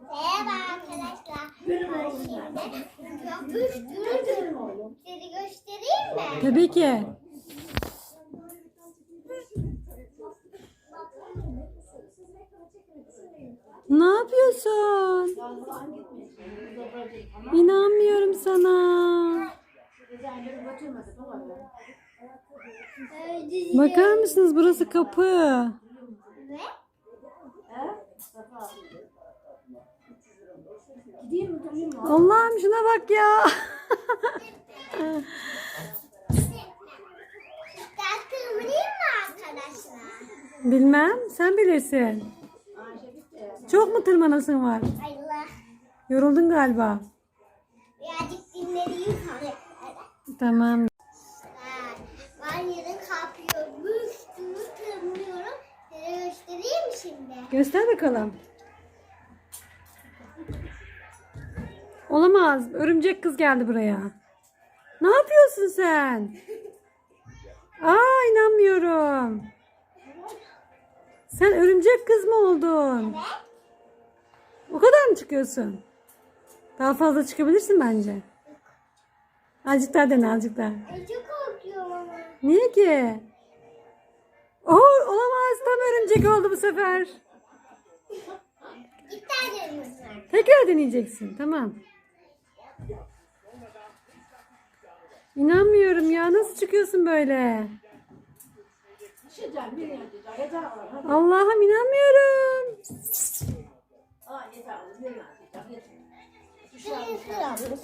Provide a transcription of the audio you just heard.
Merhaba arkadaşlar. Şimdi yapıştırıcı. Sizi göstereyim mi? Tabii ki. Ne yapıyorsun? İnanmıyorum sana. Bakar mısınız burası kapı. Ne? Allah'ım şuna bak ya. Tatlım değil mi arkadaşlar? Bilmem sen bilirsin. Çok mu tırmanasın var? Allah. Yoruldun galiba. Birazcık dinleneyim. Tamam. Ben yarın kapıyorum. Üstümü tırmıyorum. Size göstereyim mi şimdi? Göster bakalım. Olamaz. Örümcek kız geldi buraya. Ne yapıyorsun sen? Aa inanmıyorum. Sen örümcek kız mı oldun? O kadar mı çıkıyorsun? Daha fazla çıkabilirsin bence. Azıcık daha dene azıcık daha. Ay çok korkuyorum ama. Niye ki? Oo, olamaz. Tam örümcek oldu bu sefer. İptal ediyorsun. Tekrar deneyeceksin. Tamam. İnanmıyorum ya. Nasıl çıkıyorsun böyle? Allah'ım inanmıyorum. Şimdi ısır almış.